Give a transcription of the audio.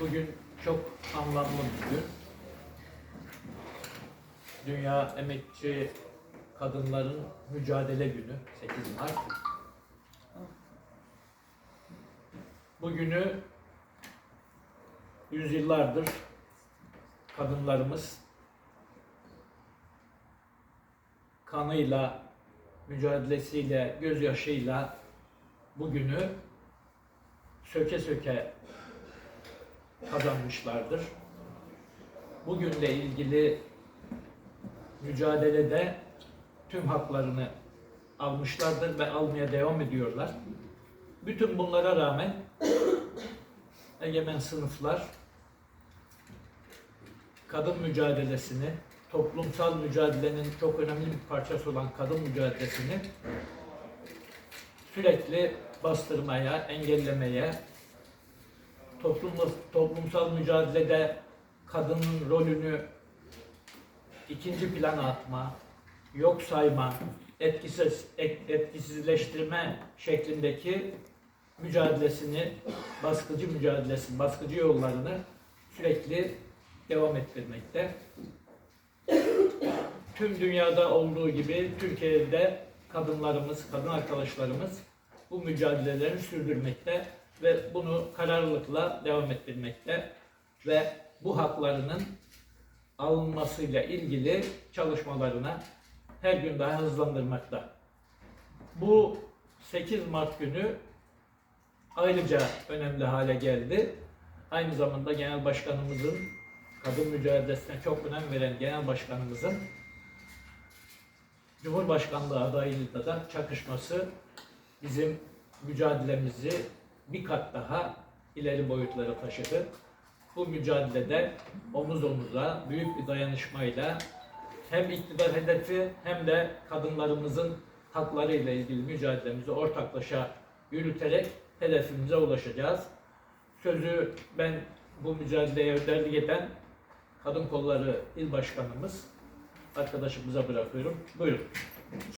Bugün çok anlamlı bir gün. Dünya Emekçi Kadınların Mücadele Günü 8 Mart. Bugünü yüzyıllardır kadınlarımız kanıyla, mücadelesiyle, gözyaşıyla bugünü söke söke kazanmışlardır. Bugünle ilgili mücadelede tüm haklarını almışlardır ve almaya devam ediyorlar. Bütün bunlara rağmen egemen sınıflar kadın mücadelesini, toplumsal mücadelenin çok önemli bir parçası olan kadın mücadelesini sürekli bastırmaya, engellemeye, toplumda, toplumsal mücadelede kadının rolünü ikinci plana atma, yok sayma, etkisiz, et- etkisizleştirme şeklindeki mücadelesini, baskıcı mücadelesini, baskıcı yollarını sürekli devam ettirmekte. Tüm dünyada olduğu gibi Türkiye'de kadınlarımız, kadın arkadaşlarımız bu mücadelelerini sürdürmekte ve bunu kararlılıkla devam ettirmekte ve bu haklarının alınmasıyla ilgili çalışmalarına her gün daha hızlandırmakta. Bu 8 Mart günü ayrıca önemli hale geldi. Aynı zamanda Genel Başkanımızın kadın mücadelesine çok önem veren Genel Başkanımızın Cumhurbaşkanlığı adaylığıyla da çakışması bizim mücadelemizi bir kat daha ileri boyutlara taşıdı. Bu mücadelede omuz omuza büyük bir dayanışmayla hem iktidar hedefi hem de kadınlarımızın hakları ile ilgili mücadelemizi ortaklaşa yürüterek hedefimize ulaşacağız. Sözü ben bu mücadeleye önderlik eden Kadın Kolları İl Başkanımız arkadaşımıza bırakıyorum. Buyurun.